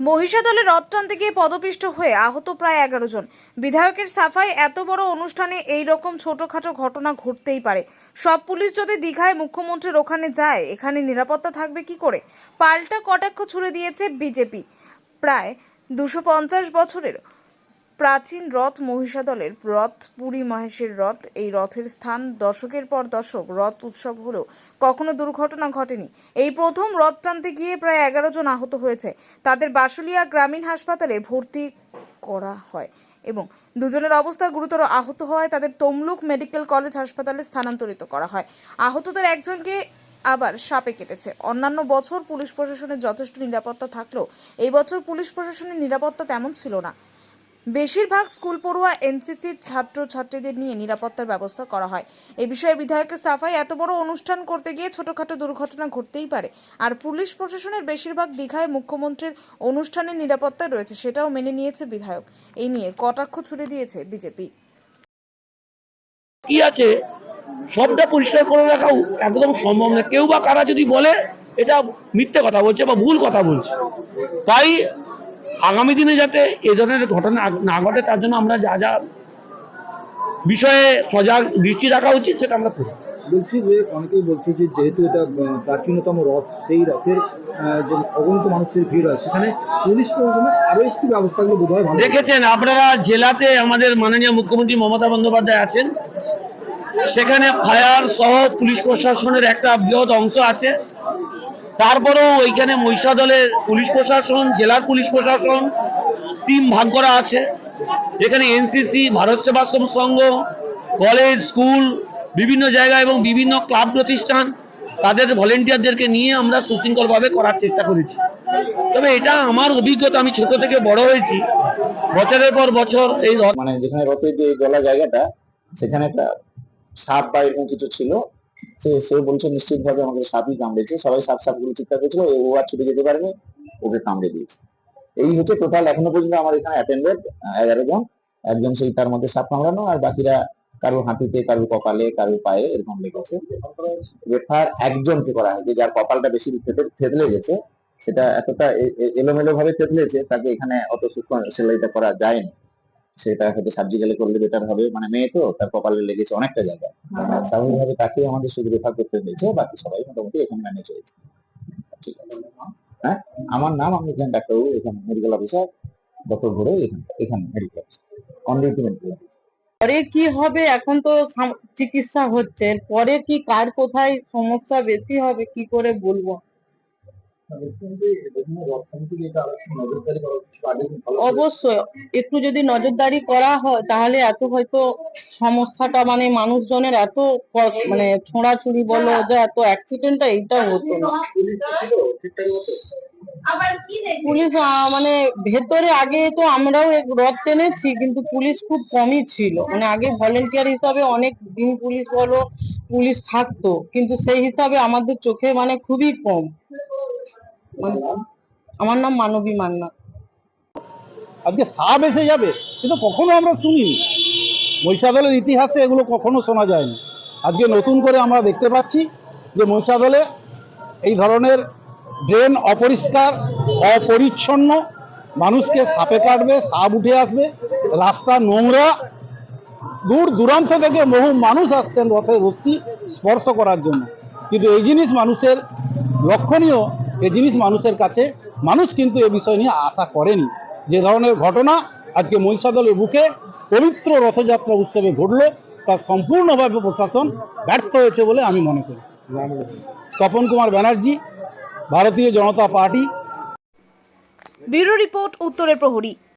মহিষাদলে রথ টানতে গিয়ে পদপিষ্ট হয়ে আহত প্রায় এগারো জন। বিধায়কের সাফাই এত বড় অনুষ্ঠানে এই রকম ছোটখাটো ঘটনা ঘটতেই পারে। সব পুলিশ যদি দীঘায় মুখ্যমন্ত্রীর ওখানে যায়, এখানে নিরাপত্তা থাকবে কি করে? পাল্টা কটাক্ষ ছুড়ে দিয়েছে বিজেপি। প্রায় দুশো পঞ্চাশ বছরের প্রাচীন রথ মহিষাদলের রথ, পুরী মহেশের রথ, এই রথের স্থান দশকের পর দশক রথ উৎসব হলেও কখনো দুর্ঘটনা ঘটেনি। এই প্রথম রথ টানতে গিয়ে প্রায় এগারো জন আহত হয়েছে। তাদের বাসুলিয়া গ্রামীণ হাসপাতালে ভর্তি করা হয় এবং দুজনের অবস্থা গুরুতর আহত হওয়ায় তাদের তমলুক মেডিকেল কলেজ হাসপাতালে স্থানান্তরিত করা হয়। আহতদের একজনকে আবার সাপে কেটেছে। অন্যান্য বছর পুলিশ প্রশাসনের যথেষ্ট নিরাপত্তা থাকলেও এই বছর পুলিশ প্রশাসনের নিরাপত্তা তেমন ছিল না। বেশিরভাগ স্কুল পড়ুয়া এনসিসির ছাত্র ছাত্রীদের নিয়ে নিরাপত্তার ব্যবস্থা করা হয়। এ বিষয়ে বিধায়কের সাফাই এত বড় অনুষ্ঠান করতে গিয়ে ছোটখাটো দুর্ঘটনা ঘটতেই পারে। আর পুলিশ প্রশাসনের বেশিরভাগ দীঘায় মুখ্যমন্ত্রীর অনুষ্ঠানের নিরাপত্তা রয়েছে, সেটাও মেনে নিয়েছে বিধায়ক। এই নিয়ে কটাক্ষ ছুড়ে দিয়েছে বিজেপি। কি আছে? সবটা পরিষ্কার করে রাখাও একদম সম্ভব না কেউ বা কারা যদি বলে, এটা মিথ্যে কথা বলছে বা ভুল কথা বলছে। তাই আগামী দিনে যাতে এ ধরনের ঘটনা না ঘটে তার জন্য আমরা যা যা বিষয়ে সজাগ দৃষ্টি রাখা উচিত সেটা আমরা করি। বলছি যে অনেকেই বলছে যে যেহেতু এটা প্রাচীনতম রথ সেই রথের যে অগণিত মানুষের ভিড় হয় সেখানে পুলিশ প্রশাসনের আরও একটু ব্যবস্থাগুলো বোধ হয়। দেখেছেন আপনারা জেলাতে আমাদের মাননীয় মুখ্যমন্ত্রী মমতা বন্দ্যোপাধ্যায় আছেন সেখানে ফায়ার সহ পুলিশ প্রশাসনের একটা বৃহৎ অংশ আছে। তারপরেও ওইখানে মহিষাদলের পুলিশ প্রশাসন, জেলার পুলিশ প্রশাসন টিম ভাগ করা আছে। এখানে NCC Bharat Sevashram Sangha college school বিভিন্ন জায়গা এবং বিভিন্ন ক্লাব প্রতিষ্ঠান তাদের ভলেন্টিয়ারদেরকে নিয়ে আমরা সুশৃঙ্খলভাবে করার চেষ্টা করেছি। তবে এটা আমার অভিজ্ঞতা, আমি ছোট থেকে বড় হয়েছি। বছরের পর বছর এই মানে যেখানে রথের যে গলা জায়গাটা, সেখানে একটা সাপ বা এরকম কিছু ছিল সে সে বলছে নিশ্চিত ভাবে আমাকে সাপই কামড়েছে। সবাই সাপ সাপগুলো চিৎকার করেছিল, ও আর ছুটে যেতে পারেনি, ওকে কামড়ে দিয়েছে। এই হচ্ছে টোটাল এখনও পর্যন্ত আমার এখানে অ্যাটেন্ডেড এগারো জন। একজন সেই তার মধ্যে সাপ কামড়ানো, আর বাকিরা কারোর হাঁটুতে, কারও কপালে, কারও পায়ে এরকম লেগেছে রেফার একজনকে করা হয়েছে, যার কপালটা বেশি থেতলে গেছে। সেটা এতটা এলোমেলো ভাবে থেতলেছে, তাকে এখানে অত সূক্ষ্ম সেলাইটা করা যায়নি। সেটা হয়তো সার্জিক্যালি করলে বেটার হবে। মানে মেয়ে তো তার কপালে লেগেছে অনেকটা জায়গায় স্বাভাবিকভাবে তাকে আমাদের শুধু রেফার করতে হয়েছে বাকি সবাই মোটামুটি এখানে ম্যানেজ হয়েছে। ঠিক আছে। হ্যাঁ? আমার নাম আমি এখানে ডাক্তারবাবু এখানে মেডিকেল অফিসার ডক্টর ঘোড়ো এখানে এখানে medical officer on duty medical পরে কি হবে? এখন তো চিকিৎসা হচ্ছে। পরে কি কার কোথায় সমস্যা বেশি হবে? কি করে বলব? অবশ্যই। একটু যদি নজরদারি করা হয়, তাহলে এত হয়তো সমস্যাটা মানে মানুষজনের এত মানে ছোঁড়াছুড়ি বলো, যে এত অ্যাক্সিডেন্টটা এইটা হতো না। পুলিশ মানে ভেতরে আগে তো আমরাও রথ টেনেছি, কিন্তু পুলিশ খুব কমই ছিল। মানে আগে ভলেন্টিয়ার হিসাবে অনেক দিন পুলিশ বলো, পুলিশ থাকতো, কিন্তু সেই হিসাবে আমাদের চোখে মানে খুবই কম। আমার নাম মানবী মান্না। আজকে সাপ এসে যাবে, কিন্তু কখনো আমরা শুনিনি। মহিষাদলের ইতিহাসে এগুলো কখনো শোনা যায়নি। আজকে নতুন করে আমরা দেখতে পাচ্ছি যে মহিষাদলে এই ধরনের ড্রেন অপরিষ্কার, অপরিচ্ছন্ন, মানুষকে সাপে কাটবে, সাপ উঠে আসবে, রাস্তা নোংরা, দূর দূরান্ত থেকে বহু মানুষ আসছেন রথের রশ্মি স্পর্শ করার জন্য। কিন্তু এই জিনিস মানুষের লক্ষণীয় এই জিনিস মানুষের কাছে, মানুষ কিন্তু এ বিষয় নিয়ে আশা করেনি। যে ধরনের ঘটনা আজকে মহিষাদলের বুকে পবিত্র রথযাত্রা উৎসবে ঘটল, তা সম্পূর্ণভাবে প্রশাসন ব্যর্থ হয়েছে বলে আমি মনে করি। তপন কুমার ব্যানার্জি, ভারতীয় জনতা পার্টি। ব্যুরো রিপোর্ট, উত্তরের প্রহরী।